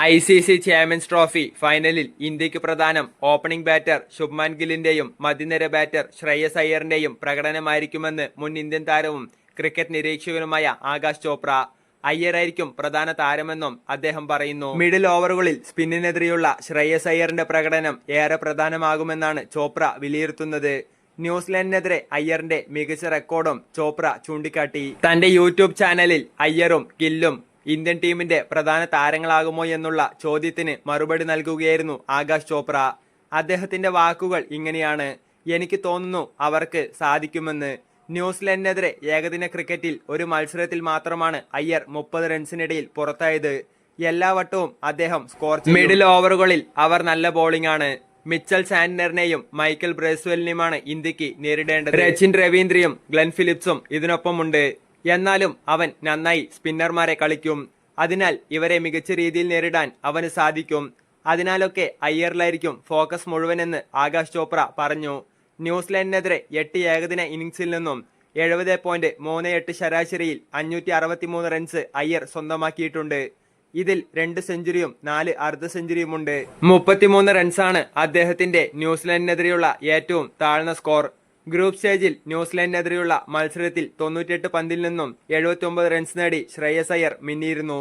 I C C champions trophy ഫൈനലിൽ ഇന്ത്യയ്ക്ക് പ്രധാനം ഓപ്പണിംഗ് ബാറ്റർ ശുഭ്മാൻ ഗില്ലിന്റെയും മധ്യനിര ബാറ്റർ ശ്രേയസ് അയ്യറിന്റെയും പ്രകടനമായിരിക്കുമെന്ന് മുൻ ഇന്ത്യൻ താരവും ക്രിക്കറ്റ് നിരീക്ഷകനുമായ ആകാശ് ചോപ്ര അയ്യറായിരിക്കും പ്രധാന താരമെന്നും അദ്ദേഹം പറയുന്നു. മിഡിൽ ഓവറുകളിൽ സ്പിന്നിനെതിരെയുള്ള ശ്രേയസ് അയ്യറിന്റെ പ്രകടനം ഏറെ പ്രധാനമാകുമെന്നാണ് ചോപ്ര വിലയിരുത്തുന്നത്. ന്യൂസിലൻഡിനെതിരെ അയ്യറിന്റെ മികച്ച റെക്കോർഡും ചോപ്ര ചൂണ്ടിക്കാട്ടി. തന്റെ യൂട്യൂബ് ചാനലിൽ അയ്യറും ഗില്ലും ഇന്ത്യൻ ടീമിന്റെ പ്രധാന താരങ്ങളാകുമോ എന്നുള്ള ചോദ്യത്തിന് മറുപടി നൽകുകയായിരുന്നു ആകാശ് ചോപ്ര. അദ്ദേഹത്തിന്റെ വാക്കുകൾ ഇങ്ങനെയാണ്. എനിക്ക് തോന്നുന്നു അവർക്ക് സാധിക്കുമെന്ന്. ന്യൂസിലൻഡിനെതിരെ ഏകദിന ക്രിക്കറ്റിൽ ഒരു മത്സരത്തിൽ മാത്രമാണ് അയ്യർ മുപ്പത് റൺസിനിടയിൽ പുറത്തായത്. എല്ലാ വട്ടവും അദ്ദേഹം സ്കോർ മിഡിൽ ഓവറുകളിൽ അവർ നല്ല ബോളിംഗ് ആണ് മിച്ചൽ സാൻഡറിനെയും മൈക്കൽ ബ്രേസ്വെലിനെയുമാണ് ഇന്ത്യയ്ക്ക് നേരിടേണ്ടത്. രചിൻ രവീന്ദ്രയും ഗ്ലെൻ ഫിലിപ്സും ഇതിനൊപ്പമുണ്ട്. എന്നാലും അവൻ നന്നായി സ്പിന്നർമാരെ കളിക്കും. അതിനാൽ ഇവരെ മികച്ച രീതിയിൽ നേരിടാൻ അവന് സാധിക്കും. അതിനാലൊക്കെ അയ്യറിലായിരിക്കും ഫോക്കസ് മുഴുവനെന്ന് ആകാശ് ചോപ്ര പറഞ്ഞു. ന്യൂസിലാൻഡിനെതിരെ എട്ട് ഏകദിന ഇന്നിംഗ്സിൽ നിന്നും എഴുപത് പോയിന്റ് മൂന്ന് എട്ട് ശരാശരിയിൽ അഞ്ഞൂറ്റി അറുപത്തിമൂന്ന് റൺസ് അയ്യർ സ്വന്തമാക്കിയിട്ടുണ്ട്. ഇതിൽ രണ്ട് സെഞ്ചുറിയും നാല് അർദ്ധ സെഞ്ചുറിയുമുണ്ട് മുപ്പത്തിമൂന്ന് റൺസാണ് അദ്ദേഹത്തിന്റെ ന്യൂസിലാൻഡിനെതിരെയുള്ള ഏറ്റവും താഴ്ന്ന സ്കോർ ഗ്രൂപ്പ് സ്റ്റേജിൽ ന്യൂസിലാൻഡിനെതിരെയുള്ള മത്സരത്തിൽ തൊണ്ണൂറ്റിയെട്ട് പന്തിൽ നിന്നും എഴുപത്തി റൺസ് നേടി ശ്രേയസ് അയ്യർ മിന്നിയിരുന്നു.